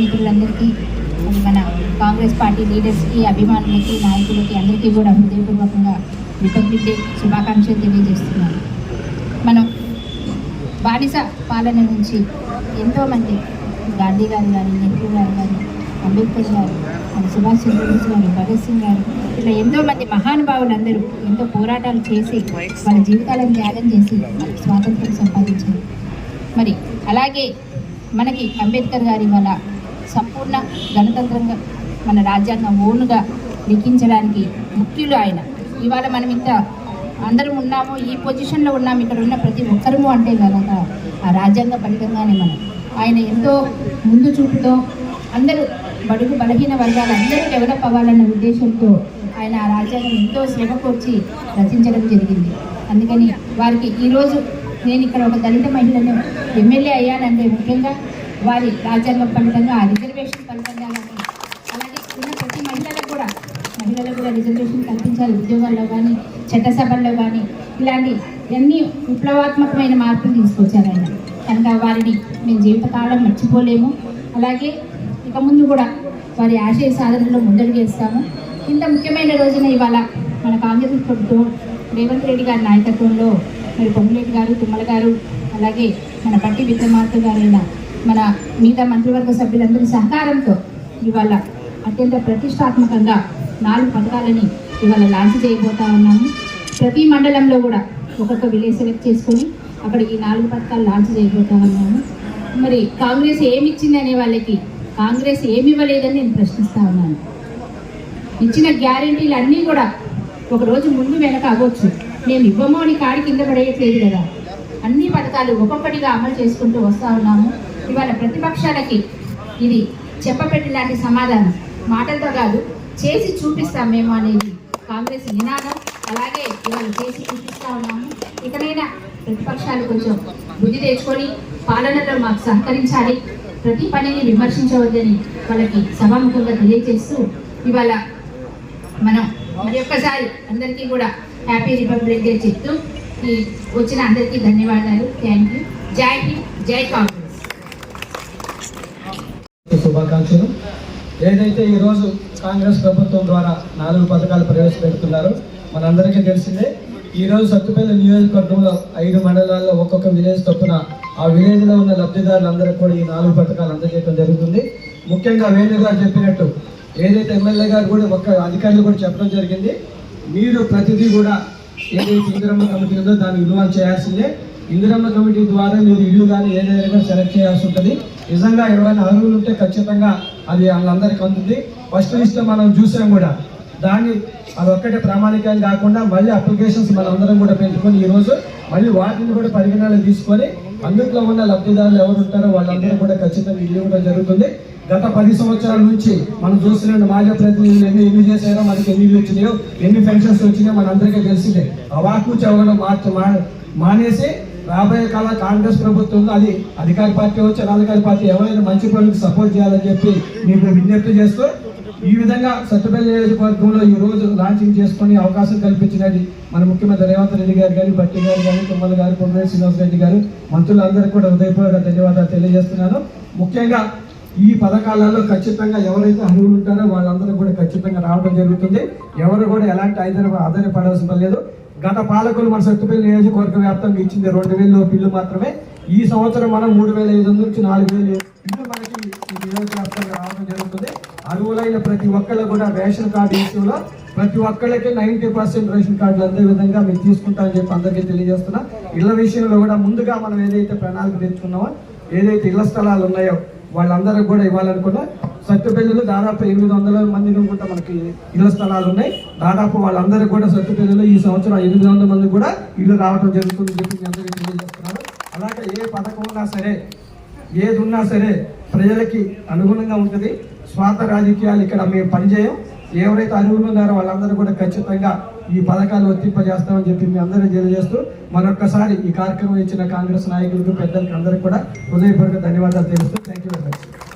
మిత్రులందరికీ మన కాంగ్రెస్ పార్టీ లీడర్స్కి అభిమానులకి నాయకులకి అందరికీ కూడా హృదయపూర్వకంగా రిపబ్లిక్ డే శుభాకాంక్షలు తెలియజేస్తున్నాను. మనం బానిస పాలన నుంచి ఎంతోమంది గాంధీ గారు కానీ నెహ్రూ గారు కానీ అంబేద్కర్ గారు మన సుభాష్ చంద్రబోస్ గారు భగత్ సింగ్ గారు ఇట్లా ఎంతో మంది మహానుభావులు అందరూ ఎంతో పోరాటాలు చేసి వాళ్ళ జీవితాలను త్యాగం చేసి స్వాతంత్రం సంపాదించారు. మరి అలాగే మనకి అంబేద్కర్ గారి వల్ల సంపూర్ణ గణతంత్రంగా మన రాజ్యాంగం ఓనుగా లిఖించడానికి ముఖ్యులు ఆయన. ఇవాళ మనం ఇంత అందరం ఉన్నాము ఈ పొజిషన్లో ఉన్నాము ఇక్కడ ఉన్న ప్రతి ఒక్కరము అంటే కనుక ఆ రాజ్యాంగ ఫలితంగానే మనం. ఆయన ఎంతో ముందు చూపుతో అందరూ బడుగు బలహీన వర్గాలు అందరూ డెవలప్ అవ్వాలన్న ఉద్దేశంతో ఆయన ఆ రాజ్యాంగం ఎంతో శ్రమ కోర్చి రచించడం జరిగింది. అందుకని వారికి ఈరోజు నేను ఇక్కడ ఒక దళిత మహిళను ఎమ్మెల్యే అయ్యానంటే ముఖ్యంగా వారి రాజ్యాంగం ఫలితంగా ఆ రిజర్వేషన్ ఫలితంగా అలాగే ఉన్న ప్రతి మహిళలకు కూడా మహిళలకు కూడా రిజర్వేషన్ కల్పించాలి. ఉద్యోగాల్లో కానీ చట్టసభల్లో కానీ ఇలాంటి ఎన్ని విప్లవాత్మకమైన మార్పులు తీసుకొచ్చారు ఆయన. కనుక వారిని మేము జీవితకాలం మర్చిపోలేము. అలాగే ఇక ముందు కూడా వారి ఆశయ సాధనలో ముందడుగు వేస్తాము. ఇంత ముఖ్యమైన రోజున ఇవాళ మన కాంగ్రెస్ ప్రభుత్వం రేవంత్ రెడ్డి గారి నాయకత్వంలో మరి పొంగులేటి గారు తుమ్మల గారు అలాగే మన పట్టి విక్రమార్క గారైన మన మిగతా మంత్రివర్గ సభ్యులందరి సహకారంతో ఇవాళ అత్యంత ప్రతిష్టాత్మకంగా నాలుగు పథకాలని ఇవాళ లాంచ్ చేయబోతా ఉన్నాము. ప్రతి మండలంలో కూడా ఒక్కొక్క విలేజ్ సెలెక్ట్ చేసుకొని అక్కడ ఈ నాలుగు పథకాలు లాంచ్ చేయబోతా ఉన్నాము. మరి కాంగ్రెస్ ఏమి ఇచ్చింది అనే వాళ్ళకి కాంగ్రెస్ ఏమి ఇవ్వలేదని నేను ప్రశ్నిస్తా ఉన్నాను. ఇచ్చిన గ్యారెంటీలు అన్నీ కూడా ఒక రోజు ముందు వెనక అవ్వచ్చు. మేము ఇవ్వము అని కాడి కింద పడేయట్లేదు కదా. అన్ని పథకాలు ఒక్కొక్కటిగా అమలు చేసుకుంటూ వస్తూ ఉన్నాము. ఇవాళ ప్రతిపక్షాలకి ఇది చెప్పపెట్టి లాంటి సమాధానం. మాటలతో కాదు చేసి చూపిస్తాం మేము అనేది కాంగ్రెస్ నినాదం. అలాగే ఇవాళ చేసి చూపిస్తా ఉన్నాము. ఇకనైనా ప్రతిపక్షాలు కొంచెం బుద్ధి తెచ్చుకొని పాలనలో మాకు సహకరించాలి. ప్రతి పనిని విమర్శించవద్దని వాళ్ళకి సభాముఖంగా తెలియజేస్తూ ఇవాళ మనం మరి ఒక్కసారి అందరికీ కూడా హ్యాపీ రిపబ్లిక్ డే చెప్తూ ఈ వచ్చిన అందరికీ ధన్యవాదాలు. Thank you. జై హింద్ జై కాంగ్రెస్. శుభాకాంక్షలు. ఏదైతే ఈరోజు కాంగ్రెస్ ప్రభుత్వం ద్వారా నాలుగు పథకాలు ప్రవేశపెడుతున్నారో మనందరికీ తెలిసిందే ఈరోజు సత్తుపల్లి నియోజకవర్గంలో ఐదు మండలాల్లో ఒక్కొక్క విలేజ్ తప్పున ఆ విలేజ్లో ఉన్న లబ్ధిదారులందరికీ కూడా ఈ నాలుగు పథకాలు అందజేయడం జరుగుతుంది. ముఖ్యంగా వేణు గారు చెప్పినట్టు ఏదైతే ఎమ్మెల్యే గారు కూడా ఒక్క అధికారులు కూడా చెప్పడం జరిగింది మీరు ప్రతిదీ కూడా ఏదైతే ఇంద్రమ్మ కమిటీ ఉందో దాన్ని విలువలు చేయాల్సిందే. ఇందిరమ్మ కమిటీ ద్వారా మీరు ఇల్లు కానీ ఏదైనా సెలెక్ట్ చేయాల్సి ఉంటుంది. నిజంగా ఎవరైనా అర్హులు ఉంటే ఖచ్చితంగా అది వాళ్ళందరికీ అందుతుంది. ఫస్ట్ లిస్ట్ మనం చూసాం కూడా దాన్ని అది ఒక్కటే ప్రామాణికం కాకుండా మళ్ళీ అప్లికేషన్స్ మనందరం కూడా పెంచుకొని ఈరోజు మళ్ళీ వాటిని కూడా పరిగణనలు తీసుకొని అందులో ఉన్న లబ్ధిదారులు ఎవరు ఉంటారో వాళ్ళందరూ కూడా ఖచ్చితంగా ఇల్లు ఇవ్వడం జరుగుతుంది. గత పది సంవత్సరాల నుంచి మనం చూస్తున్న మాజీ ప్రతినిధులు ఎన్ని ఇల్లు చేశారో మనకి ఎన్ని ఇల్లు వచ్చినాయో ఎన్ని పెన్షన్స్ వచ్చినాయో మనందరికీ తెలిసిందే. అవాకు చదవడం మార్చి మా- మానేసి రాబోయే కాల కాంగ్రెస్ ప్రభుత్వంలో అది అధికార పార్టీ వచ్చి అనధికార పార్టీ ఎవరైనా మంచి పనులకు సపోర్ట్ చేయాలని చెప్పి మీకు విజ్ఞప్తి చేస్తూ ఈ విధంగా సత్తుపల్లి నియోజకవర్గంలో ఈ రోజు లాంచింగ్ చేసుకుని అవకాశం కల్పించినది మన ముఖ్యమంత్రి రేవంత్ రెడ్డి గారు కానీ భట్టి గారు కానీ తుమ్మల గారు పొమ్మేటి శ్రీనివాస్ రెడ్డి గారు మంత్రులందరికీ కూడా హృదయపూర్వక ధన్యవాదాలు తెలియజేస్తున్నాను. ముఖ్యంగా ఈ పథకాలలో ఖచ్చితంగా ఎవరైతే అర్హులు ఉంటారో వాళ్ళందరూ కూడా ఖచ్చితంగా రావడం జరుగుతుంది. ఎవరు కూడా ఎలాంటి ఆధార ఆధారపడాల్సిన పని లేదు. గత పాలకులు మన సత్తుపల్లి నియోజకవర్గ వ్యాప్తంగా ఇచ్చింది రెండు వేలు ఇల్లు మాత్రమే. ఈ సంవత్సరం మనం మూడు వేల ఐదు వందల నుంచి నాలుగు వేలు ఇల్లు మనకి ఈ నియోజకవర్గంగా రావడం జరుగుతుంది. అర్హులైన ప్రతి ఒక్కళ్ళు కూడా రేషన్ కార్డు విషయంలో ప్రతి ఒక్కళ్ళకి నైంటీ పర్సెంట్ రేషన్ కార్డులు అందే విధంగా మేము తీసుకుంటామని చెప్పి అందరికీ తెలియజేస్తున్నా. ఇళ్ళ విషయంలో కూడా ముందుగా మనం ఏదైతే ప్రణాళిక తెచ్చుకున్నామో ఏదైతే ఇళ్ళ స్థలాలు ఉన్నాయో వాళ్ళందరికీ కూడా ఇవ్వాలనుకున్నా సత్తుపల్లిలో దాదాపు ఎనిమిది వందల మంది కూడా మనకి ఇళ్ళ స్థలాలు ఉన్నాయి. దాదాపు వాళ్ళందరికీ కూడా సత్తుపల్లిలో ఈ సంవత్సరం ఎనిమిది వందల మంది కూడా ఇల్లు రావడం జరుగుతుంది చెప్పి అందరికీ తెలియజేస్తున్నారు అలాగే ఏ పథకం ఉన్నా సరే ఏది ఉన్నా సరే ప్రజలకి అనుగుణంగా ఉంటుంది. స్వార్థ రాజకీయాలు ఇక్కడ మేము పనిచేయం. ఎవరైతే అర్హులు ఉన్నారో వాళ్ళందరూ కూడా ఖచ్చితంగా ఈ పథకాలు వర్తింపజేస్తామని చెప్పి మీ అందరూ తెలియజేస్తూ మరొక్కసారి ఈ కార్యక్రమం ఇచ్చిన కాంగ్రెస్ నాయకులకు పెద్దలకు అందరికీ కూడా హృదయపూర్వక ధన్యవాదాలు తెలుస్తూ థ్యాంక్ యూ వెరీ మచ్